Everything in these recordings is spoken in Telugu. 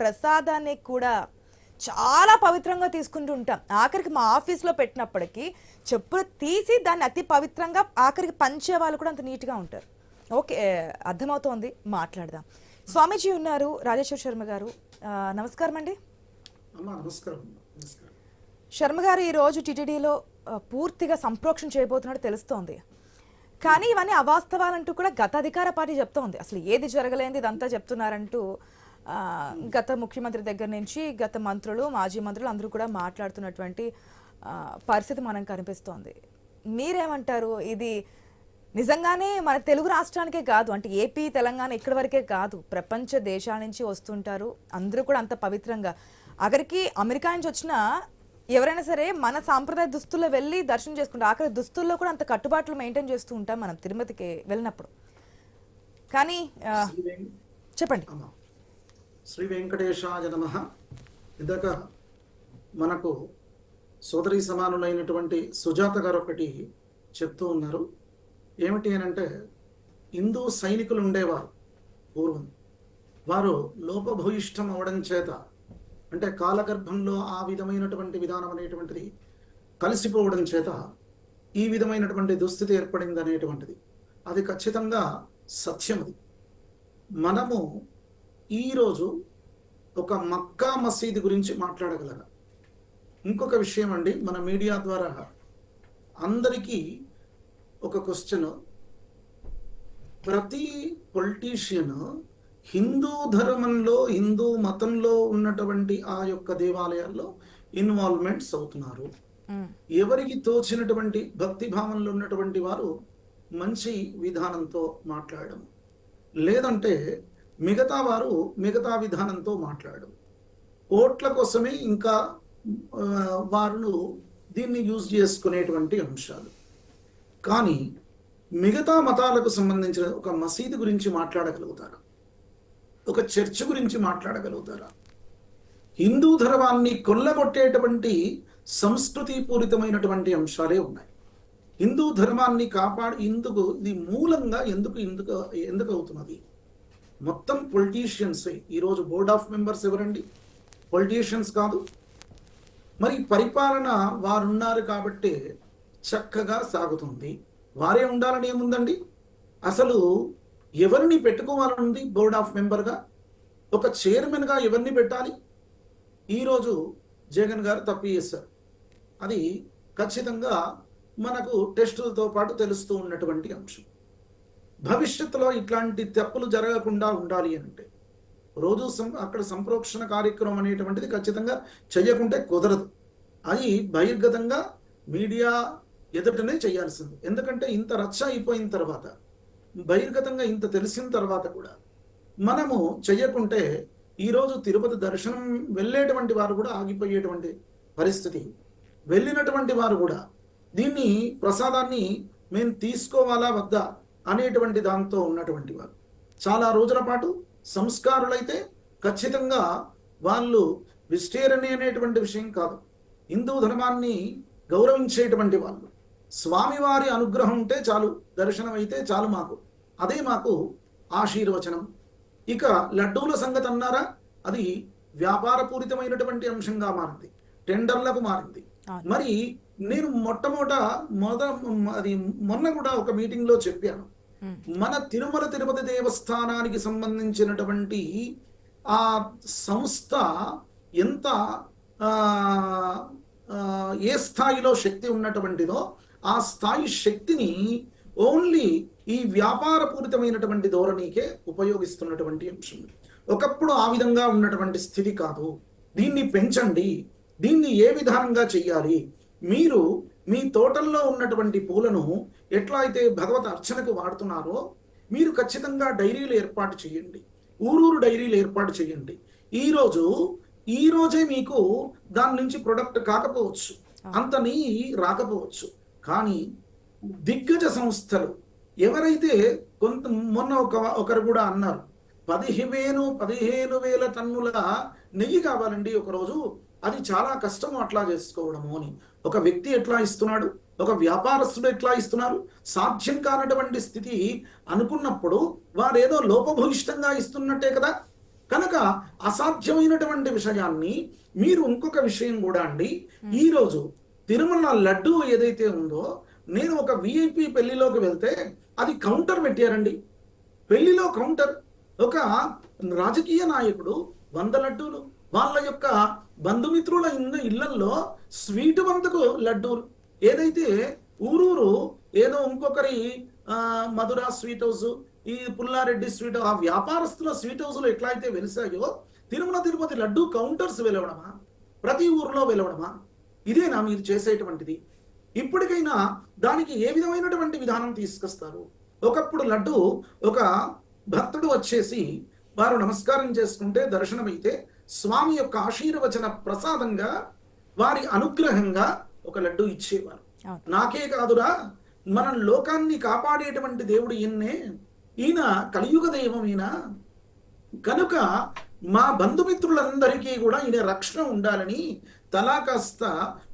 ప్రసాదాన్ని కూడా చాలా పవిత్రంగా తీసుకుంటూ ఉంటాం. ఆఖరికి మా ఆఫీస్లో పెట్టినప్పటికీ చెప్పులు తీసి దాన్ని అతి పవిత్రంగా ఆఖరికి పంచే వాళ్ళు కూడా అంత నీట్గా ఉంటారు. ఓకే అర్థమవుతోంది? మాట్లాడదాం. స్వామీజీ ఉన్నారు రాజేశ్వర శర్మ గారు. నమస్కారం అండి. శర్మ గారు ఈరోజు టీటీడీలో పూర్తిగా సంప్రోక్షణ చేయబోతున్నట్టు తెలుస్తోంది. కానీ ఇవన్నీ అవాస్తవాలంటూ కూడా గత అధికార పార్టీ చెప్తోంది. అసలు ఏది జరగలేంది ఇదంతా చెప్తున్నారంటూ గత ముఖ్యమంత్రి దగ్గర నుంచి గత మంత్రులు మాజీ మంత్రులు అందరూ కూడా మాట్లాడుతున్నటువంటి పరిస్థితి మనకు కనిపిస్తోంది. మీరేమంటారు? ఇది నిజంగానే మన తెలుగు రాష్ట్రానికే కాదు అంటే ఏపీ తెలంగాణ ఇక్కడి వరకే కాదు ప్రపంచ దేశాల నుంచి వస్తుంటారు. అందరూ కూడా అంత పవిత్రంగా. అక్కడికి అమెరికా నుంచి వచ్చిన ఎవరైనా సరే మన సాంప్రదాయ దుస్తుల్లో వెళ్ళి దర్శనం చేసుకుంటారు. ఆఖరి దుస్తుల్లో కూడా అంత కట్టుబాట్లు మెయింటైన్ చేస్తూ ఉంటాం మనం తిరుమతికి వెళ్ళినప్పుడు. కానీ చెప్పండి. శ్రీ వెంకటేశాయ నమ. ఇందాక మనకు సోదరి సమానులైనటువంటి సుజాత గారు ఒకటి చెప్తూ ఉన్నారు. ఏమిటి అని అంటే హిందూ సైనికులు ఉండేవారు పూర్వం. వారు లోపభూయిష్టం అవడం చేత అంటే కాలగర్భంలో ఆ విధమైనటువంటి విధానం అనేటువంటిది కలిసిపోవడం చేత ఈ విధమైనటువంటి దుస్థితి ఏర్పడింది అనేటువంటిది అది ఖచ్చితంగా సత్యం అది మనము ఈరోజు ఒక మక్కా మసీదు గురించి మాట్లాడగలరా ఇంకొక విషయం అండి మన మీడియా ద్వారా అందరికీ ఒక క్వశ్చన్ ప్రతి పొలిటీషియన్ హిందూ ధర్మంలో హిందూ మతంలో ఉన్నటువంటి ఆ యొక్క దేవాలయాల్లో ఇన్వాల్వ్మెంట్స్ అవుతున్నారు. ఎవరికి తోచినటువంటి భక్తి భావంలో ఉన్నటువంటి వారు మంచి విధానంతో మాట్లాడడం. లేదంటే మిగతా వారు మిగతా విధానంతో మాట్లాడు ఓట్ల కోసమే ఇంకా వారు దీన్ని యూజ్ చేసుకునేటువంటి అంశాలు. కానీ మిగతా మతాలకు సంబంధించిన ఒక మసీదు గురించి మాట్లాడగలుగుతారా? ఒక చర్చ్ గురించి మాట్లాడగలుగుతారా? హిందూ ధర్మాన్ని కొల్లగొట్టేటువంటి సంస్కృతి పూరితమైనటువంటి అంశాలే ఉన్నాయి. హిందూ ధర్మాన్ని కాపాడు ఇందుకు ఇది మూలంగా ఎందుకు ఎందుకు ఎందుకు అవుతున్నది? మొత్తం పొలిటీషియన్సే ఈరోజు బోర్డ్ ఆఫ్ మెంబర్స్ ఎవరండి? పొలిటీషియన్స్ కాదు. మరి పరిపాలన వారున్నారు కాబట్టే చక్కగా సాగుతుంది. వారే ఉండాలని ఏముందండి? అసలు ఎవరిని పెట్టుకోవాలనుంది బోర్డ్ ఆఫ్ మెంబర్గా ఒక చైర్మన్గా ఎవరిని పెట్టాలి? ఈరోజు జగన్ గారు తప్పు చేశారు. అది ఖచ్చితంగా మనకు టెస్టులతో పాటు తెలుస్తూ ఉన్నటువంటి అంశం. భవిష్యత్తులో ఇట్లాంటి తప్పులు జరగకుండా ఉండాలి అని అంటే రోజు సం అక్కడ సంప్రోక్షణ కార్యక్రమం అనేటువంటిది ఖచ్చితంగా చేయకుంటే కుదరదు. అది బహిర్గతంగా మీడియా ఎదుటనే చేయాల్సింది. ఎందుకంటే ఇంత రచ్చ అయిపోయిన తర్వాత బహిర్గతంగా ఇంత తెలిసిన తర్వాత కూడా మనము చెయ్యకుంటే ఈరోజు తిరుపతి దర్శనం వెళ్ళేటువంటి వారు కూడా ఆగిపోయేటువంటి పరిస్థితి. వెళ్ళినటువంటి వారు కూడా దీన్ని ప్రసాదాన్ని మేము తీసుకోవాలా వద్దా? అనేటువంటి దాంతో ఉన్నటువంటి వారు. చాలా రోజుల పాటు సంస్కారులైతే ఖచ్చితంగా వాళ్ళు వెజిటేరియన్ అనేటువంటి విషయం కాదు. హిందూ ధర్మాన్ని గౌరవించేటువంటి వాళ్ళు. స్వామివారి అనుగ్రహం ఉంటే చాలు దర్శనం అయితే చాలు మాకు. అదే మాకు ఆశీర్వచనం. ఇక లడ్డూల సంగతి అన్నారా? అది వ్యాపారపూరితమైనటువంటి అంశంగా మారింది. టెండర్లకు మారింది. మరి నేను మొట్టమొదట మొద అది మొన్న కూడా ఒక మీటింగ్లో చెప్పాను. మన తిరుమల తిరుపతి దేవస్థానానికి సంబంధించినటువంటి ఆ సంస్థ ఎంత ఏ స్థాయిలో శక్తి ఉన్నటువంటిదో ఆ స్థాయి శక్తిని ఓన్లీ ఈ వ్యాపారపూరితమైనటువంటి ధోరణికే ఉపయోగిస్తున్నటువంటి అంశం. ఒకప్పుడు ఆ విధంగా ఉన్నటువంటి స్థితి కాదు. దీన్ని పెంచండి. దీన్ని ఏ విధానంగా చెయ్యాలి? మీరు మీ తోటల్లో ఉన్నటువంటి పూలను ఎట్లా అయితే భగవత అర్చనకు వాడుతున్నారో మీరు ఖచ్చితంగా డైరీలు ఏర్పాటు చేయండి. ఊరూరు డైరీలు ఏర్పాటు చేయండి. ఈరోజు ఈ రోజే మీకు దాని నుంచి ప్రొడక్ట్ కాకపోవచ్చు. అంత నెయ్యి రాకపోవచ్చు. కానీ దిగ్గజ సంస్థలు ఎవరైతే కొంత మొన్న ఒక ఒకరు కూడా అన్నారు పదిహేను పదిహేను వేల టన్నుల నెయ్యి కావాలండి ఒకరోజు అది చాలా కష్టం అట్లా చేసుకోవడము అని. ఒక వ్యక్తి ఎట్లా ఇస్తున్నాడు? ఒక వ్యాపారస్తుడు ఎట్లా ఇస్తున్నారు? సాధ్యం కానటువంటి స్థితి అనుకున్నప్పుడు వారేదో లోపభూయిష్టంగా ఇస్తున్నట్టే కదా? కనుక అసాధ్యమైనటువంటి విషయాన్ని మీరు ఇంకొక విషయం కూడా అండి. ఈరోజు తిరుమల లడ్డు ఏదైతే ఉందో నేను ఒక విఐపి పెళ్ళిలోకి వెళ్తే అది కౌంటర్ పెట్టారండి. పెళ్ళిలో కౌంటర్. ఒక రాజకీయ నాయకుడు వంద లడ్డూలు వాళ్ళ యొక్క బంధుమిత్రుల ఇన్న ఇళ్ళల్లో స్వీట్ వంతకు లడ్డూలు. ఏదైతే ఊరూరు ఏదో ఇంకొకరి మధుర స్వీట్ హౌస్ ఈ పుల్లారెడ్డి స్వీట్ ఆ వ్యాపారస్తుల స్వీట్ హౌస్లో ఎట్లా అయితే వెలిసాయో తిరుమల తిరుపతి లడ్డు కౌంటర్స్ వెలవడమా? ప్రతి ఊరిలో వెలవడమా? ఇదేనా మీరు చేసేటువంటిది? ఇప్పటికైనా దానికి ఏ విధమైనటువంటి విధానం తీసుకొస్తారు? ఒకప్పుడు లడ్డు ఒక భక్తుడు వచ్చేసి వారు నమస్కారం చేసుకుంటే దర్శనమైతే స్వామి యొక్క ఆశీర్వచన ప్రసాదంగా వారి అనుగ్రహంగా ఒక లడ్డు ఇచ్చేవారు. నాకే కాదురా మన లోకాన్ని కాపాడేటువంటి దేవుడు ఈయన్నే. ఈయన కలియుగ దైవం ఈయన. కనుక మా బంధుమిత్రులందరికీ కూడా ఈయన రక్షణ ఉండాలని తలా కాస్త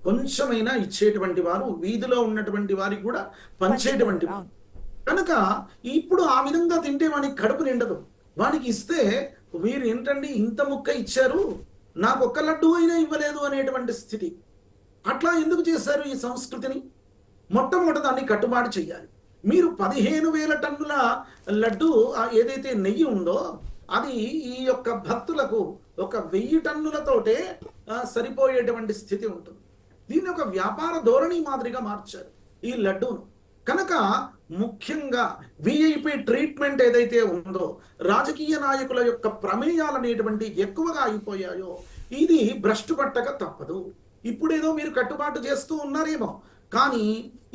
కొంచెమైనా ఇచ్చేటువంటి వారు వీధిలో ఉన్నటువంటి వారికి కూడా పంచేటువంటి వారు. కనుక ఇప్పుడు ఆ విధంగా తింటే వానికి కడుపు నిండదు. వానికి ఇస్తే వీరు ఏంటండి ఇంత ముక్క ఇచ్చారు నాకు ఒక్క లడ్డు అయినా ఇవ్వలేదు అనేటువంటి స్థితి. అట్లా ఎందుకు చేశారు ఈ సంస్కృతిని? మొట్టమొదటి దాన్ని కట్టుబాటు చేయాలి మీరు పదిహేను వేల టన్నుల లడ్డు ఏదైతే నెయ్యి ఉందో అది ఈ యొక్క భక్తులకు ఒక వెయ్యి టన్నులతోటే సరిపోయేటువంటి స్థితి ఉంటుంది. దీన్ని ఒక వ్యాపార ధోరణి మాదిరిగా మార్చారు ఈ లడ్డూను. కనుక ముఖ్యంగా విఐపి ట్రీట్మెంట్ ఏదైతే ఉందో రాజకీయ నాయకుల యొక్క ప్రమేయాలు అనేటువంటి ఎక్కువగా అయిపోయాయో ఇది భ్రష్టు పట్టక తప్పదు. ఇప్పుడేదో మీరు కట్టుబాటు చేస్తూ ఉన్నారేమో. కానీ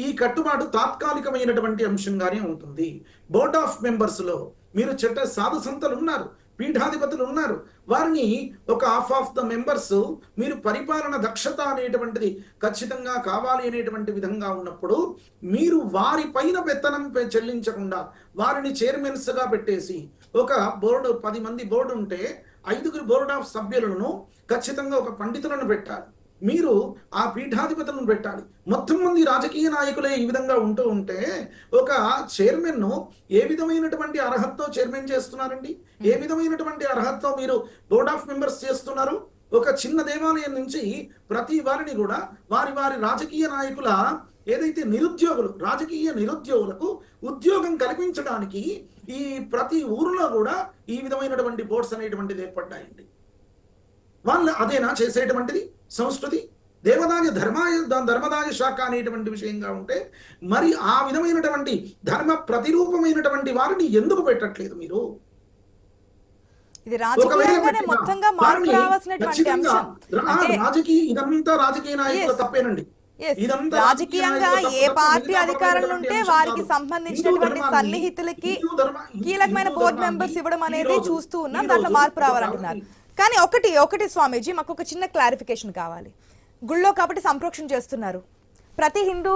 ఈ కట్టుబాటు తాత్కాలికమైనటువంటి అంశంగానే ఉంటుంది. బోర్డ్ ఆఫ్ మెంబర్స్లో మీరు చెట్ట సాధుసంతలు ఉన్నారు పీఠాధిపతులు ఉన్నారు వారిని ఒక హాఫ్ ఆఫ్ ద మెంబర్స్ మీరు పరిపాలన దక్షత అనేటువంటిది ఖచ్చితంగా కావాలి అనేటువంటి విధంగా ఉన్నప్పుడు మీరు వారి పైన పెత్తనం చెల్లించకుండా వారిని చైర్మన్స్గా పెట్టేసి ఒక బోర్డు పది మంది బోర్డు ఉంటే ఐదుగురు బోర్డ్ ఆఫ్ సభ్యులను ఖచ్చితంగా ఒక పండితులను పెట్టాలి. మీరు ఆ పీఠాధిపతులను పెట్టాలి. మొత్తం మంది రాజకీయ నాయకులే ఈ విధంగా ఉంటూ ఉంటే ఒక చైర్మన్ ఏ విధమైనటువంటి అర్హతతో చైర్మన్ చేస్తున్నారండి? ఏ విధమైనటువంటి అర్హతతో మీరు బోర్డ్ ఆఫ్ మెంబర్స్ చేస్తున్నారు? ఒక చిన్న దేవాలయం నుంచి ప్రతి వారిని కూడా వారి వారి రాజకీయ నాయకుల ఏదైతే నిరుద్యోగులు రాజకీయ నిరుద్యోగులకు ఉద్యోగం కల్పించడానికి ఈ ప్రతి ఊరిలో కూడా ఈ విధమైనటువంటి బోర్డ్స్ అనేటువంటిది ఏర్పడ్డాయండి. వాళ్ళు అదేనా చేసేటువంటిది? సంస్కృతి? దేవదాయ ధర్మాయ ధర్మదాయ శాఖ అనేటువంటి విషయంగా ఉంటే మరి ఆ విధమైనటువంటి ధర్మ ప్రతిరూపమైనటువంటి వారిని ఎందుకు పెట్టట్లేదు మీరు? రాజకీయ ఇదంతా రాజకీయ నాయకుల. తప్పేనండి. రాజకీయంగా ఏ పార్టీ అధికారంలో ఉంటే వారికి. సంబంధించినటువంటి సన్నిహితులకి కీలకమైన బోర్డు మెంబర్స్ ఇవ్వడం అనేది చూస్తూ ఉన్నాం దాంట్లో మార్పు రావాలంటున్నారు. కానీ ఒకటి ఒకటి స్వామీజీ మాకు ఒక చిన్న క్లారిఫికేషన్ కావాలి. గుళ్ళో కాబట్టి సంప్రోక్షణ చేస్తున్నారు. ప్రతి హిందూ